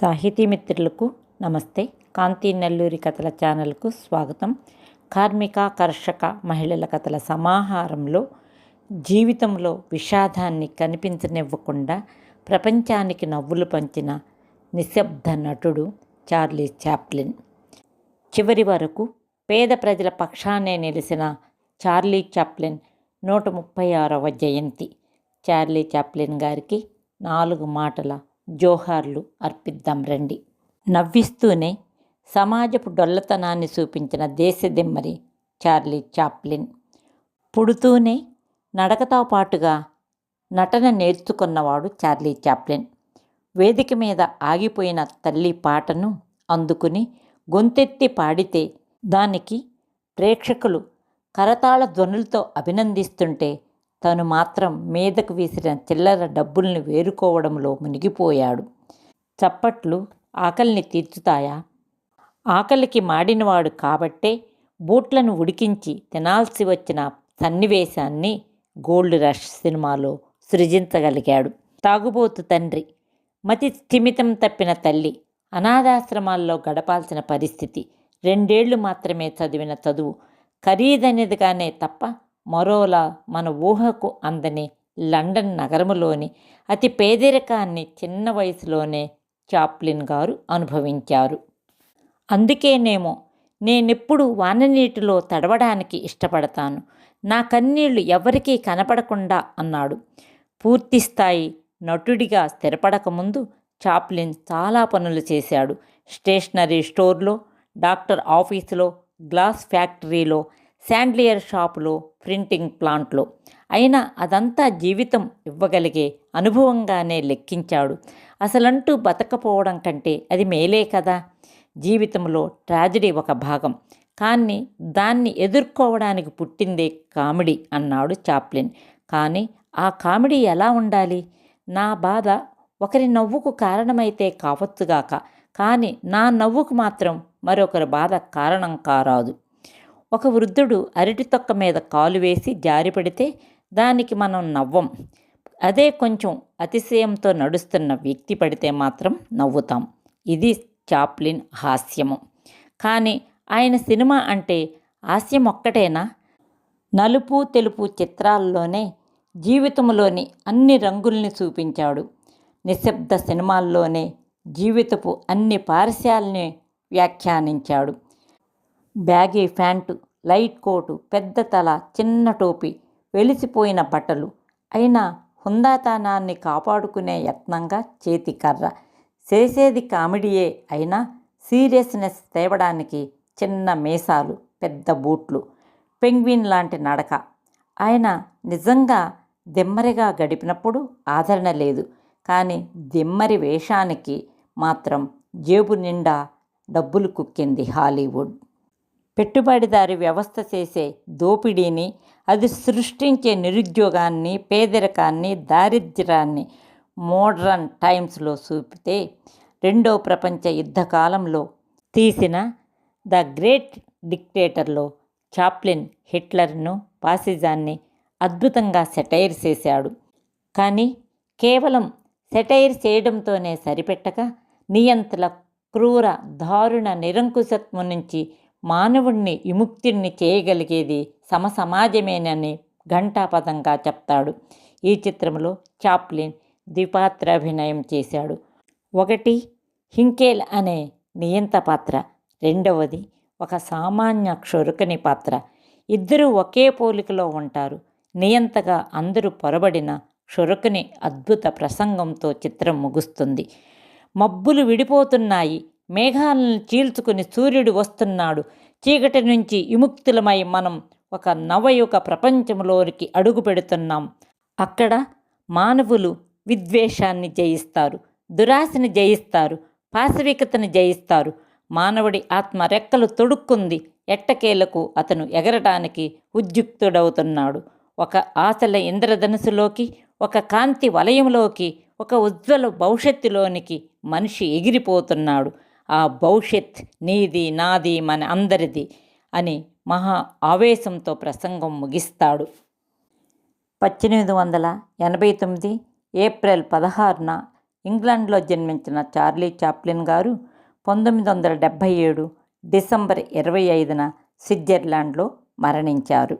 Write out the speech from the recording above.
సాహితీ మిత్రులకు నమస్తే. కాంతి నెల్లూరి కథల ఛానల్కు స్వాగతం. కార్మిక కర్షక మహిళల కథల సమాహారంలో జీవితంలో విషాదాన్ని కనిపించనివ్వకుండా ప్రపంచానికి నవ్వులు పంచిన నిశ్శబ్ద నటుడు చార్లీ చాప్లిన్. చివరి వరకు పేద ప్రజల పక్షానే నిలిచిన చార్లీ చాప్లిన్ నూట ముప్పై ఆరవ జయంతి. చార్లీ చాప్లిన్ గారికి నాలుగు మాటల జోహార్లు అర్పిద్దాం రండి. నవ్విస్తూనే సమాజపు డొల్లతనాన్ని చూపించిన దేశదిమ్మరి చార్లీ చాప్లిన్. పుడుతూనే నడకతో పాటుగా నటన నేర్చుకున్నవాడు చార్లీ చాప్లిన్. వేదిక మీద ఆగిపోయిన తల్లి పాటను అందుకుని గొంతెత్తి పాడితే దానికి ప్రేక్షకులు కరతాళ ధ్వనులతో అభినందిస్తుంటే తను మాత్రం మీదకు వీసిన చిల్లర డబ్బుల్ని వేరుకోవడంలో మునిగిపోయాడు. చప్పట్లు ఆకలిని తీర్చుతాయా? ఆకలికి మాడినవాడు కాబట్టే బూట్లను ఉడికించి తినాల్సి వచ్చిన సన్నివేశాన్ని గోల్డ్ రష్ సినిమాలో సృజించగలిగాడు. తాగుబోతు తండ్రి మతి స్థిమితం తప్పిన తల్లి అనాథాశ్రమాల్లో గడపాల్సిన పరిస్థితి. రెండేళ్ళు మాత్రమే చదివిన చదువు ఖరీదైనదిగానే తప్ప మరోలా మన ఊహకు అందని లండన్ నగరములోని అతి పేదరికాన్ని చిన్న వయసులోనే చాప్లిన్ గారు అనుభవించారు. అందుకేనేమో నేనెప్పుడు వాననీటిలో తడవడానికి ఇష్టపడతాను. నా కన్నీళ్ళు ఎవరికీ కనపడకుండా అన్నాడు. పూర్తిస్థాయి నటుడిగా స్థిరపడకముందు చాప్లిన్ చాలా పనులు చేశాడు. స్టేషనరీ స్టోర్లో డాక్టర్ ఆఫీసులో గ్లాస్ ఫ్యాక్టరీలో శాండ్లియర్ షాపులో ప్రింటింగ్ ప్లాంట్లో. అయినా అదంతా జీవితం ఇవ్వగలిగే అనుభవంగానే లెక్కించాడు. అసలంటూ బతకపోవడం కంటే అది మేలే కదా. జీవితంలో ట్రాజడీ ఒక భాగం. కానీ దాన్ని ఎదుర్కోవడానికి పుట్టిందే కామెడీ అన్నాడు చాప్లిన్. కానీ ఆ కామెడీ ఎలా ఉండాలి? నా బాధ ఒకరి నవ్వుకు కారణమైతే కావచ్చుగాక. కానీ నా నవ్వుకు మాత్రం మరొకరి బాధ కారణం కారాదు. ఒక వృద్ధుడు అరటి తొక్క మీద కాలు వేసి జారిపడితే దానికి మనం నవ్వం. అదే కొంచెం అతిశయంతో నడుస్తున్న వ్యక్తి పడితే మాత్రం నవ్వుతాం. ఇది చాప్లిన్ హాస్యము. కానీ ఆయన సినిమా అంటే హాస్యం ఒక్కటేనా? నలుపు తెలుపు చిత్రాల్లోనే జీవితంలోని అన్ని రంగుల్ని చూపించాడు. నిశ్శబ్ద సినిమాల్లోనే జీవితపు అన్ని పార్శ్యాల్ని వ్యాఖ్యానించాడు. బ్యాగీ ప్యాంటు లైట్ కోటు పెద్ద తల చిన్న టోపీ వెలిసిపోయిన బట్టలు. అయినా హుందాతనాన్ని కాపాడుకునే యత్నంగా చేతి కర్ర. చేసేది కామెడీయే అయినా సీరియస్నెస్ తేవడానికి చిన్న మీసాలు పెద్ద బూట్లు. పెంగ్విన్ లాంటి నడక. ఆయన నిజంగా దిమ్మరిగా గడిపినప్పుడు ఆదరణ లేదు. కానీ దిమ్మరి వేషానికి మాత్రం జేబు నిండా డబ్బులు కుక్కింది హాలీవుడ్. పెట్టుబడిదారి వ్యవస్థ చేసే దోపిడీని అది సృష్టించే నిరుద్యోగాన్ని పేదరికాన్ని దారిద్ర్యాన్ని మోడ్రన్ టైమ్స్లో చూపితే రెండో ప్రపంచ యుద్ధ కాలంలో తీసిన ద గ్రేట్ డిక్టేటర్లో చాప్లిన్ హిట్లర్ను పాసిజాన్ని అద్భుతంగా సెటైర్ చేశాడు. కానీ కేవలం సెటైర్ చేయడంతోనే సరిపెట్టక నియంత్రణ క్రూర దారుణ నిరంకుశత్వం నుంచి మానవుణ్ణి విముక్తిని చేయగలిగేది సమసమాజమేనని ఘంటాపదంగా చెప్తాడు. ఈ చిత్రంలో చాప్లిన్ ద్విపాత్రాభినయం చేశాడు. ఒకటి హింకేల్ అనే నియంత పాత్ర. రెండవది ఒక సామాన్య క్షురుకని పాత్ర. ఇద్దరూ ఒకే పోలికలో ఉంటారు. నియంతగా అందరూ పొరబడిన క్షురకుని అద్భుత ప్రసంగంతో చిత్రం ముగుస్తుంది. మబ్బులు విడిపోతున్నాయి. మేఘాలను చీల్చుకుని సూర్యుడు వస్తున్నాడు. చీకటి నుంచి విముక్తులమై మనం ఒక నవయుగ ప్రపంచంలోనికి అడుగు పెడుతున్నాం. అక్కడ మానవులు విద్వేషాన్ని జయిస్తారు దురాశని జయిస్తారు పాశవికతని జయిస్తారు. మానవుడి ఆత్మ రెక్కలు తొడుక్కుంది. ఎట్టకేలకు అతను ఎగరటానికి ఉద్యుక్తుడవుతున్నాడు. ఒక ఆశల ఇంద్రధనుసులోకి ఒక కాంతి వలయంలోకి ఒక ఉజ్వల భవిష్యత్తులోనికి మనిషి ఎగిరిపోతున్నాడు. ఆ భవిష్యత్ నీది నాది మన అందరిది అని మహా ఆవేశంతో ప్రసంగం ముగిస్తాడు. పద్దెనిమిది వందల ఎనభై తొమ్మిది ఏప్రిల్ పదహారున ఇంగ్లాండ్లో జన్మించిన చార్లీ చాప్లిన్ గారు పంతొమ్మిది వందల డెబ్భై ఏడు డిసెంబర్ ఇరవై ఐదున స్విట్జర్లాండ్లో మరణించారు.